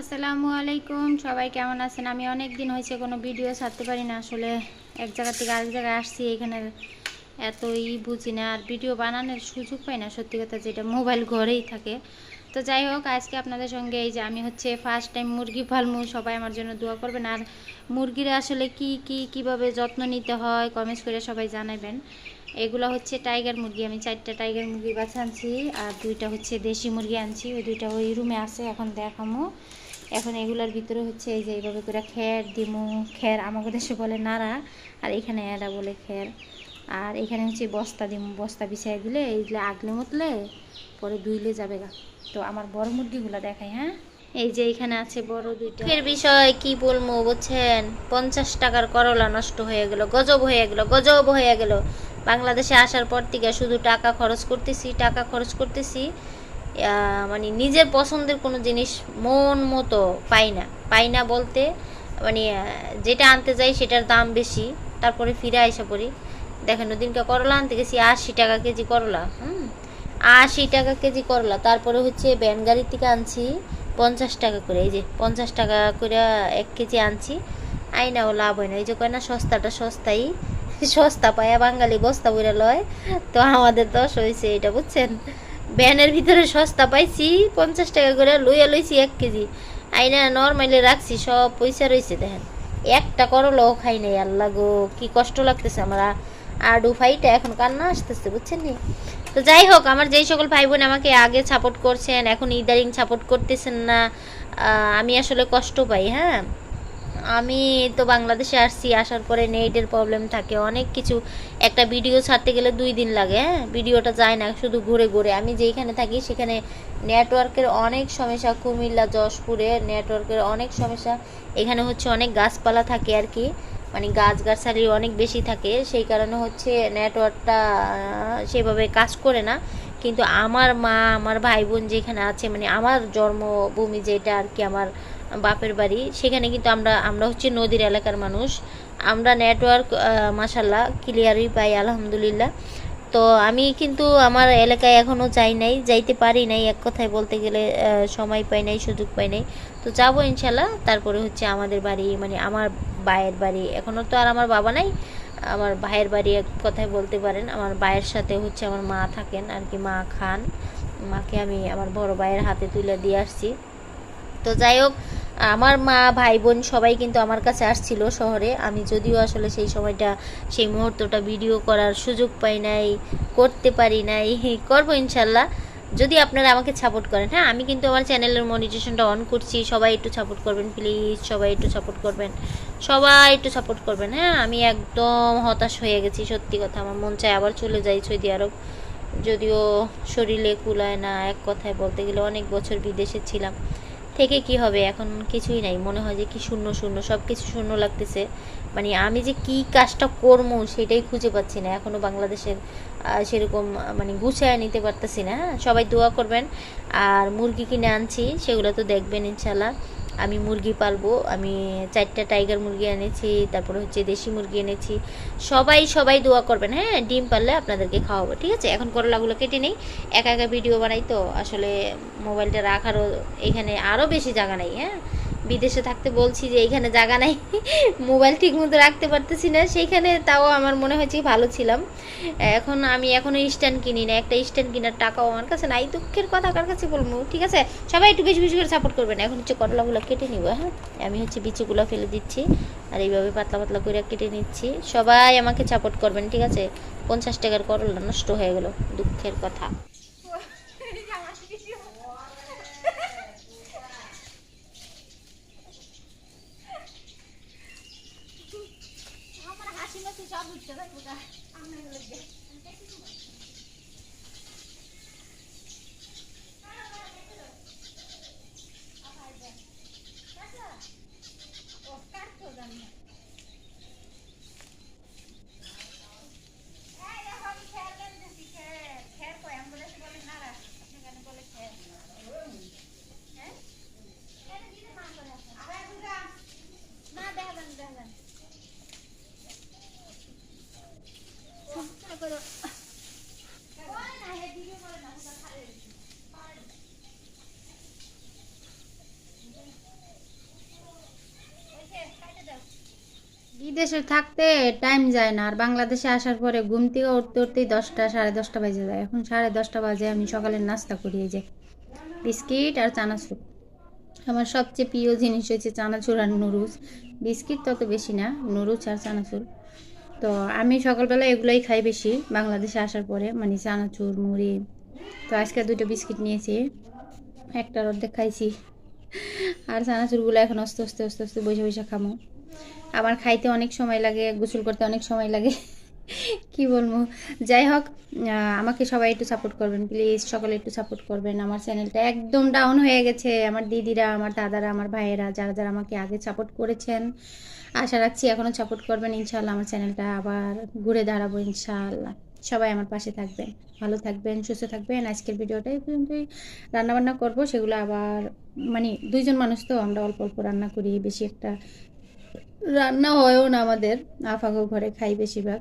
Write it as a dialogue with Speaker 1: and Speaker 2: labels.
Speaker 1: আসসালামু আলাইকুম। সবাই কেমন আছেন? আমি অনেক দিন হয়েছে কোনো ভিডিও ছাড়তে পারি না। আসলে এক জায়গা থেকে আরেক জায়গায় আসছি, এখানে এতই বুঝি না। আর ভিডিও বানানোর সুযোগ পাই না, সত্যি কথা যেটা মোবাইল ঘরেই থাকে। তো যাই হোক, আজকে আপনাদের সঙ্গে এই যে আমি হচ্ছে ফার্স্ট টাইম মুরগি পালমু সবাই আমার জন্য দোয়া করবেন। আর মুরগির আসলে কি কি, কীভাবে যত্ন নিতে হয় কমেন্টস করে সবাই জানাবেন। এগুলো হচ্ছে টাইগার মুরগি। আমি চারটা টাইগার মুরগি বাছা আনছি আর দুইটা হচ্ছে দেশি মুরগি আনছি। ওই দুইটা ওই রুমে আছে, এখন দেখামো। এখন এগুলোর ভিতরে হচ্ছে এই যে এইভাবে করে খের দিমু খের, আমাকে দেশে বলে নাড়া, আর এখানে এরা বলে খের। আর এখানে হচ্ছে বস্তা দিমু বস্তা বিছাই দিলে এইগুলো আগলে মতলে পরে দুইলে যাবে গা। তো আমার বড় মুরগিগুলো দেখাই হ্যাঁ? এই যে এখানে আছে বড় দুইটা।
Speaker 2: এর বিষয় কি বলব বুঝছেন? পঞ্চাশ টাকার করলা নষ্ট হয়ে গেল, গজব হয়ে গেল, গজব হয়ে গেল। বাংলাদেশে আসার পর থেকে শুধু টাকা খরচ করতেছি, টাকা খরচ করতেছি। মানে নিজের পছন্দের কোনো জিনিস মন মতো পাই না। পাই না বলতে মানে যেটা আনতে যাই সেটার দাম বেশি, তারপরে ফিরে আইসা পড়ি। দেখেন, ওদিনকে করলা আনতে গেছি, আশি টাকা কেজি করলা, হুম? আশি টাকা কেজি করলা, তারপরে হচ্ছে ব্যান গাড়ির থেকে আনছি পঞ্চাশ টাকা করে। এই যে, পঞ্চাশ টাকা করে এক কেজি আনছি, আইনাও লাভ হয় না। এই যে কয় না, সস্তাটা সস্তাই, সস্তা পায়া বাঙালি বস্তা বইরা লয়, তো আমাদের দশ হয়েছে এটা, বুঝছেন? ব্যানের ভিতরে সস্তা পাইছি, পঞ্চাশ টাকা করে লইয়া লইছি এক কেজি। আইনা নর্মালি রাখছি, সব পয়সা রয়েছে দেখেন। একটা করলেও খাই নাই, আল্লাহ গো, কি কষ্ট লাগতেছে আমার। আ- আডু ফাইটা এখন কান্না আসতেছে, বুঝছেন নি? তো যাই হোক, আমার যেই সকল ভাই বোন আমাকে আগে সাপোর্ট করছেন, এখন ইদারিং সাপোর্ট করতেছেন না আমি আসলে কষ্ট পাই হ্যাঁ? আমি তো বাংলাদেশে আসছি, আসার পরে নেটের প্রবলেম থাকে। অনেক কিছু। একটা ভিডিও ছাড়তে গেলে দুই দিন লাগে হ্যাঁ? ভিডিওটা যায় না, শুধু ঘুরে ঘুরে। আমি যেখানে থাকি, সেখানে নেটওয়ার্কের অনেক সমস্যা। কুমিল্লা যশপুরে নেটওয়ার্কের অনেক সমস্যা। এখানে হচ্ছে অনেক গাছপালা থাকে আর কি। মানে গাছ গাছালি অনেক বেশি থাকে। সেই কারণে হচ্ছে নেটওয়ার্কটা সেভাবে কাজ করে না। কিন্তু আমার মা, আমার ভাই বোন যেখানে আছে মানে আমার জন্মভূমি যেটা আর কি, আমার বাপের বাড়ি। সেখানে কিন্তু আমরা আমরা হচ্ছে নদীর এলাকার মানুষ। আমরা নেটওয়ার্ক মাসাল্লাহ ক্লিয়ারই পাই, আলহামদুলিল্লাহ। তো আমি কিন্তু আমার এলাকায় এখনও যাই নাই, যাইতে পারি নাই এক কথায় বলতে গেলে সময় পাই নাই, সুযোগ পাই নাই। তো যাব ইনশাল্লাহ তারপরে হচ্ছে আমাদের বাড়ি মানে আমার ভাইয়ের বাড়ি। এখনও তো আর আমার বাবা নাই, আমার ভাইয়ের বাড়ি এক কথায় বলতে পারেন। আমার ভাইয়ের সাথে হচ্ছে আমার মা থাকেন, আর কি মা খান। মাকে আমি আমার বড় ভাইয়ের হাতে তুলে দিয়ে আসছি। তো যাই হোক, আমার মা ভাই বোন সবাই কিন্তু আমার কাছে আসছিল শহরে। আমি যদিও আসলে সেই সময়টা, সেই মুহূর্তটা ভিডিও করার সুযোগ পাই নাই, করতে পারি নাই, করব ইনশাল্লাহ। যদি আপনারা আমাকে সাপোর্ট করেন হ্যাঁ আমি কিন্তু আমার চ্যানেলের মনিটেশনটা অন করছি, সবাই একটু সাপোর্ট করবেন প্লিজ সবাই একটু সাপোর্ট করবেন। সবাই একটু সাপোর্ট করবেন হ্যাঁ আমি একদম হতাশ হয়ে গেছি, সত্যি কথা। আমার মন চায় আবার চলে যাই সৌদি আরব। যদিও শরীরে কুলায় না, এক কথায় বলতে গেলে অনেক বছর বিদেশে ছিলাম। থেকে কি হবে? এখন কিছুই নাই। মনে হয় যে কি শূন্য শূন্য সব কিছু শূন্য লাগতেছে। মানে আমি যে কি কাজটা করব সেটাই খুঁজে পাচ্ছি না। এখনও বাংলাদেশের সেরকম মানে গুছায় নিতে পারতেছি না। হ্যাঁ? সবাই দোয়া করবেন। আর মুরগি কিনে আনছি, সেগুলো তো দেখবেন ইনশাল্লাহ আমি মুরগি পালবো, আমি চারটা টাইগার মুরগি এনেছি, তারপর হচ্ছে দেশি মুরগি এনেছি। সবাই সবাই দোয়া করবেন হ্যাঁ ডিম পারলে আপনাদেরকে খাওয়াবো, ঠিক আছে? এখন করলাগুলো কেটে নেই, একা একা ভিডিও বানাই তো, আসলে মোবাইলটা রাখারও এখানে আরও বেশি জায়গা নেই হ্যাঁ? বিদেশে থাকতে বলছি যে এইখানে জায়গা নাই, মোবাইল ঠিক মতো রাখতে পারতেছি না, সেইখানে তাও আমার মনে হয়েছে ভালো ছিলাম। এখন আমি এখনও স্ট্যান্ড কিনি না, একটা স্ট্যান্ড কেনার টাকাও আমার কাছে নাই, দুঃখের কথা কার কাছে বলব, ঠিক আছে? সবাই একটু বেশি বেশি করে সাপোর্ট করবেন, এখন হচ্ছে করলাগুলো কেটে নিব হ্যাঁ? আমি হচ্ছে বিচিগুলো ফেলে দিচ্ছি, আর এইভাবে পাতলা পাতলা করে কেটে নিচ্ছি। সবাই আমাকে সাপোর্ট করবেন, ঠিক আছে? পঞ্চাশ টাকার করলা নষ্ট হয়ে গেল, দুঃখের কথা।
Speaker 1: মাসি সব উঠতে থাকব গা। আমার লাগবে। ও, কাটতো জানি না। এই দেখো, আমি খেয়াল করতেছি, খেয়াল। খেয়াল কই, অ্যাম্বুলেন্সে বলে নাড়া। সেখানে বলে খেয়াল। হ্যাঁ? এটা দিতে না করে আছে। না, দেখাবেন, দেখাবেন। বিদেশে থাকতে টাইম যায় না। আর বাংলাদেশে আসার পরে ঘুম থেকে উঠতে উঠতেই দশটা, সাড়ে দশটা বাজে যায়। এখন সাড়ে দশটা বাজে, আমি সকালের নাস্তা করি এই যে বিস্কিট আর চানাচুর। আমার সবচেয়ে প্রিয় জিনিস হচ্ছে চানাচুর আর নুডলস। বিস্কিট তত বেশি না, নুডলস আর চানাচুর। তো আমি সকালবেলা এগুলোই খাই বেশি বাংলাদেশে আসার পরে মানে চানাচুর, মুড়ি। তো আজকে দুটো বিস্কিট নিয়েছি, একটার অর্ধেক খাইছি। আর চানাচুরগুলো এখন আস্তে আস্তে আস্তে আস্তে বসে বসে খামো আমার খাইতে অনেক সময় লাগে, গোসল করতে অনেক সময় লাগে। কি বলব? যাই হোক আমাকে সবাই একটু সাপোর্ট করবেন প্লিজ সকলে একটু সাপোর্ট করবেন। আমার চ্যানেলটা একদম ডাউন হয়ে গেছে। আমার দিদিরা, আমার দাদারা, আমার ভাইয়েরা, যারা যারা আমাকে আগে সাপোর্ট করেছেন, আশা রাখছি এখনও সাপোর্ট করবেন। ইনশাল্লাহ আমার চ্যানেলটা আবার ঘুরে দাঁড়াবো ইনশাল্লাহ সবাই আমার পাশে থাকবেন, ভালো থাকবেন, সুস্থ থাকবেন। আজকের ভিডিওটা এই পর্যন্তই। রান্নাবান্না করব, সেগুলো আবার মানে দুইজন মানুষ তো, আমরা অল্প অল্প রান্না করি, বেশি একটা রান্না হয়ও না আমাদের। আফাগো ঘরে খাই বেশিরভাগ।